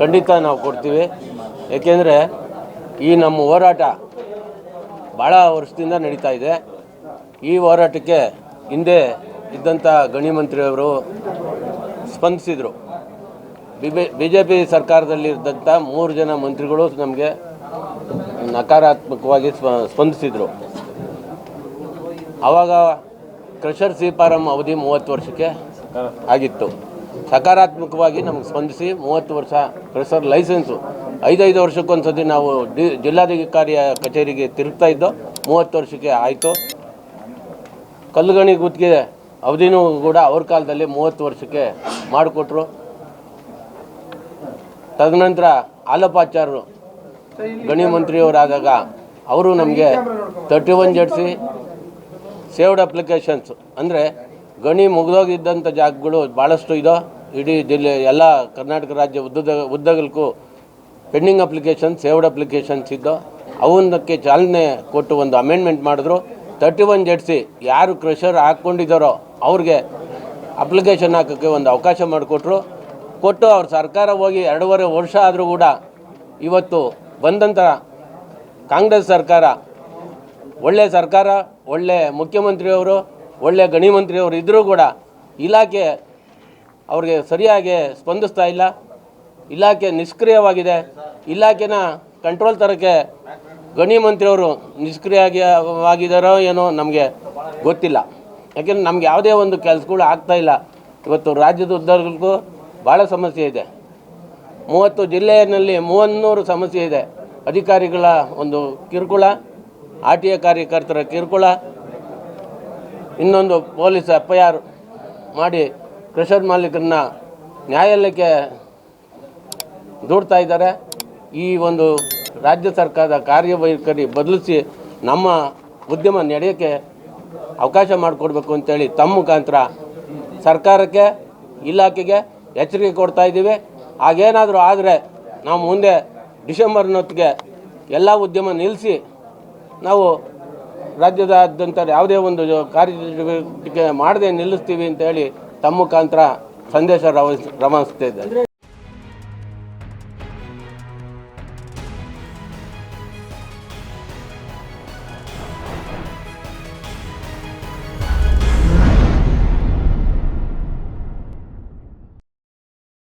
ಖಂಡಿತ ನಾವು ಕೊಡ್ತೀವಿ. ಏಕೆಂದರೆ ಈ ನಮ್ಮ ಹೋರಾಟ ಭಾಳ ವರ್ಷದಿಂದ ನಡೀತಾ ಇದೆ. ಈ ಹೋರಾಟಕ್ಕೆ ಹಿಂದೆ ಇದ್ದಂಥ ಗಣಿ ಮಂತ್ರಿಯವರು ಸ್ಪಂದಿಸಿದರು. ಬಿ ಜೆ ಪಿ ಸರ್ಕಾರದಲ್ಲಿದ್ದಂಥ ಮೂರು ಜನ ಮಂತ್ರಿಗಳು ನಮಗೆ ನಕಾರಾತ್ಮಕವಾಗಿ ಸ್ಪ, ಸ್ಪಂದಿಸಿದರು. ಆವಾಗ ಕ್ರಷರ್ ಸಿ ಫಾರಂ ಅವಧಿ ಮೂವತ್ತು ವರ್ಷಕ್ಕೆ ಆಗಿತ್ತು. ಸಕಾರಾತ್ಮಕವಾಗಿ ನಮಗೆ ಸ್ಪಂದಿಸಿ ಮೂವತ್ತು ವರ್ಷ ಪ್ರೆಸರ್ ಲೈಸೆನ್ಸು. ಐದೈದು ವರ್ಷಕ್ಕೊಂದ್ಸತಿ ನಾವು ಜಿಲ್ಲಾಧಿಕಾರಿಯ ಕಚೇರಿಗೆ ತಿರುಗ್ತಾ ಇದ್ದೋ, ಮೂವತ್ತು ವರ್ಷಕ್ಕೆ ಆಯಿತು. ಕಲ್ಲುಗಣಿ ಗುತ್ತಿಗೆ ಅವಧಿನೂ ಕೂಡ ಅವ್ರ ಕಾಲದಲ್ಲಿ ಮೂವತ್ತು ವರ್ಷಕ್ಕೆ ಮಾಡಿಕೊಟ್ರು. ತದನಂತರ ಆಲಪಾಚಾರ್ಯರು ಗಣಿ ಮಂತ್ರಿಯವರಾದಾಗ ಅವರು ನಮಗೆ ತರ್ಟಿ ಒನ್ ಜಡ್ಸಿ ಸೇವ್ಡ್ ಅಪ್ಲಿಕೇಶನ್ಸ್ ಅಂದರೆ ಗಣಿ ಮುಗಿದೋಗಿದ್ದಂಥ ಜಾಗಗಳು ಭಾಳಷ್ಟು ಇದೋ ಇಡೀ ಜಿಲ್ಲೆ, ಎಲ್ಲ ಕರ್ನಾಟಕ ರಾಜ್ಯ ಉದ್ದದ ಉದ್ದಗಲಕ್ಕೂ ಪೆಂಡಿಂಗ್ ಅಪ್ಲಿಕೇಶನ್ ಸೇವ್ಡ್ ಅಪ್ಲಿಕೇಶನ್ಸ್ ಇದ್ದೋ ಅವನ್ನಕ್ಕೆ ಚಾಲನೆ ಕೊಟ್ಟು ಒಂದು ಅಮೆಂಡ್ಮೆಂಟ್ ಮಾಡಿದ್ರು. ತರ್ಟಿ ಒನ್ ಜಡ್ಸಿ ಯಾರು ಕ್ರಷರ್ ಹಾಕ್ಕೊಂಡಿದ್ದಾರೋ ಅವ್ರಿಗೆ ಅಪ್ಲಿಕೇಶನ್ ಹಾಕೋಕ್ಕೆ ಒಂದು ಅವಕಾಶ ಮಾಡಿಕೊಟ್ರು. ಕೊಟ್ಟು ಅವ್ರ ಸರ್ಕಾರ ಹೋಗಿ ಎರಡೂವರೆ ವರ್ಷ ಆದರೂ ಕೂಡ ಇವತ್ತು ಬಂದಂಥ ಕಾಂಗ್ರೆಸ್ ಸರ್ಕಾರ, ಒಳ್ಳೆ ಸರ್ಕಾರ, ಒಳ್ಳೆ ಮುಖ್ಯಮಂತ್ರಿಯವರು, ಒಳ್ಳೆ ಗಣಿ ಮಂತ್ರಿಯವರು ಇದ್ದರೂ ಕೂಡ ಇಲಾಖೆ ಅವ್ರಿಗೆ ಸರಿಯಾಗಿ ಸ್ಪಂದಿಸ್ತಾ ಇಲ್ಲ. ಇಲಾಖೆ ನಿಷ್ಕ್ರಿಯವಾಗಿದೆ. ಇಲಾಖೆನ ಕಂಟ್ರೋಲ್ ತರೋಕ್ಕೆ ಗಣಿ ಮಂತ್ರಿಯವರು ನಿಷ್ಕ್ರಿಯವಾಗಿದ್ದಾರೋ ಏನೋ ನಮಗೆ ಗೊತ್ತಿಲ್ಲ. ಯಾಕೆಂದ್ರೆ ನಮ್ಗೆ ಯಾವುದೇ ಒಂದು ಕೆಲಸಗಳು ಆಗ್ತಾ ಇಲ್ಲ. ಇವತ್ತು ರಾಜ್ಯದ ಉದ್ದಾರಗಳಿಗೂ ಭಾಳ ಸಮಸ್ಯೆ ಇದೆ. ಮೂವತ್ತು ಜಿಲ್ಲೆಯಲ್ಲಿ ಮೂವನ್ನೂರು ಸಮಸ್ಯೆ ಇದೆ. ಅಧಿಕಾರಿಗಳ ಒಂದು ಕಿರುಕುಳ, ಆರ್ ಟಿ ಎ ಕಾರ್ಯಕರ್ತರ ಕಿರುಕುಳ, ಇನ್ನೊಂದು ಪೊಲೀಸ್ ಎಫ್ ಆರ್ ಮಾಡಿ ಕ್ರಷರ್ ಮಾಲೀಕರನ್ನ ನ್ಯಾಯಾಲಯಕ್ಕೆ ದೂಡ್ತಾ ಇದ್ದಾರೆ. ಈ ಒಂದು ರಾಜ್ಯ ಸರ್ಕಾರದ ಕಾರ್ಯವೈಖರಿ ಬದಲಿಸಿ ನಮ್ಮ ಉದ್ಯಮ ನಡೆಯೋಕ್ಕೆ ಅವಕಾಶ ಮಾಡಿಕೊಡ್ಬೇಕು ಅಂತೇಳಿ ತಮ್ಮ ಮುಖಾಂತರ ಸರ್ಕಾರಕ್ಕೆ, ಇಲಾಖೆಗೆ ಎಚ್ಚರಿಕೆ ಕೊಡ್ತಾ ಇದ್ದೀವಿ. ಹಾಗೇನಾದರೂ ಆದರೆ ನಾವು ಮುಂದೆ ಡಿಸೆಂಬರ್ನೊತ್ತಿಗೆ ಎಲ್ಲ ಉದ್ಯಮ ನಿಲ್ಲಿಸಿ ನಾವು ರಾಜ್ಯದಾದ್ಯಂತ ಯಾವುದೇ ಒಂದು ಕಾರ್ಯಚಟುವಟಿಕೆ ಮಾಡದೆ ನಿಲ್ಲಿಸ್ತೀವಿ ಅಂತೇಳಿ ತಮ್ಮ ಮುಖಾಂತರ ಸಂದೇಶ ರವ ರವಾನಿಸ್ತಾ ಇದ್ದಾರೆ.